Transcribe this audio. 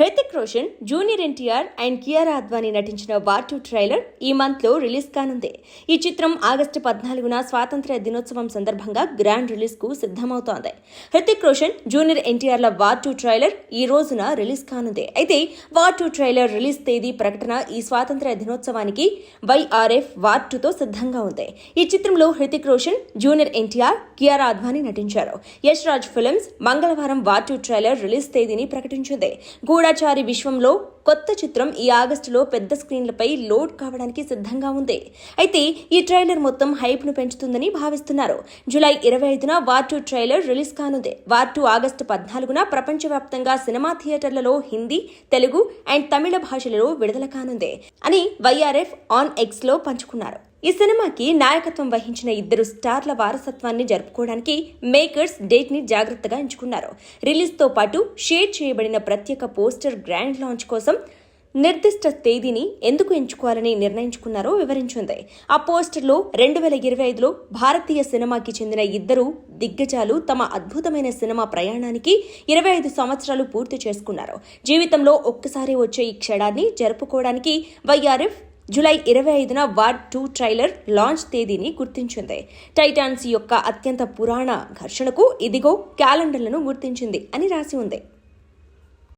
Este Roshan junior NTR and Kiara Advani నటించిన War two trailer ఈ మంత్లో release కానుంది. ఈ చిత్రం ఆగస్టు పద్నాలుగున స్వాతంత్ర్య దినోత్సవం సందర్భంగా గ్రాండ్ రిలీజ్కు సిద్ధమవుతోంది. హృతిక్ రోషన్ జూనియర్ ఎన్టీఆర్ల వార్ టూ ట్రైలర్ ఈ రోజున రిలీజ్ కానుంది. అయితే వార్ టూ ట్రైలర్ రిలీజ్ తేదీ ప్రకటన ఈ స్వాతంత్ర్య దినోత్సవానికి వైఆర్ఎఫ్ వార్ టూతో సిద్ధంగా ఉంది. ఈ చిత్రంలో హృతిక్ రోషన్ జూనియర్ ఎన్టీఆర్ కియారా అద్వానీ నటించారు. యష్ రాజ్ ఫిల్మ్స్ మంగళవారం వార్ టూ ట్రైలర్ రిలీజ్ తేదీని ప్రకటించింది. గూఢాచారి విశ్వంలో కొత్త చిత్రం ఈ ఆగస్టులో పెద్ద స్క్రీన్లపై లోడ్ కావడానికి సిద్ధంగా ఉంది. అయితే ఈ ట్రైలర్ మొత్తం హైప్ను పెంచుతుందని భావిస్తున్నారు. జూలై ఇరవై ఐదున వార్ టూ ట్రైలర్ రిలీజ్ కానుంది. వార్ టూ ఆగస్టు పద్నాలుగున ప్రపంచవ్యాప్తంగా సినిమా థియేటర్లలో హిందీ తెలుగు అండ్ తమిళ భాషలలో విడుదల కానుంది అని వైఆర్ఎఫ్ ఆన్ ఎక్స్లో పంచుకున్నారు. ఈ సినిమాకి నాయకత్వం వహించిన ఇద్దరు స్టార్ల వారసత్వాన్ని జరుపుకోవడానికి మేకర్స్ డేట్ని జాగ్రత్తగా ఎంచుకున్నారు. రిలీజ్తో పాటు షేర్ చేయబడిన ప్రత్యేక పోస్టర్ గ్రాండ్ లాంచ్ కోసం నిర్దిష్ట తేదీని ఎందుకు ఎంచుకోవాలని నిర్ణయించుకున్నారో వివరించింది. ఆ పోస్టర్లో రెండు వేల ఇరవై ఐదులో భారతీయ సినిమాకి చెందిన ఇద్దరు దిగ్గజాలు తమ అద్భుతమైన సినిమా ప్రయాణానికి ఇరవై ఐదు సంవత్సరాలు పూర్తి చేసుకున్నారు. జీవితంలో ఒక్కసారి వచ్చే ఈ క్షణాన్ని జరుపుకోవడానికి వైఆర్ఎఫ్ జూలై ఇరవై ఐదున వార్ టూ ట్రైలర్ లాంచ్ తేదీని గుర్తించింది. టైటాన్స్ యొక్క అత్యంత పురాణ ఘర్షణకు ఇదిగో క్యాలెండర్లను గుర్తించింది అని రాసి ఉంది.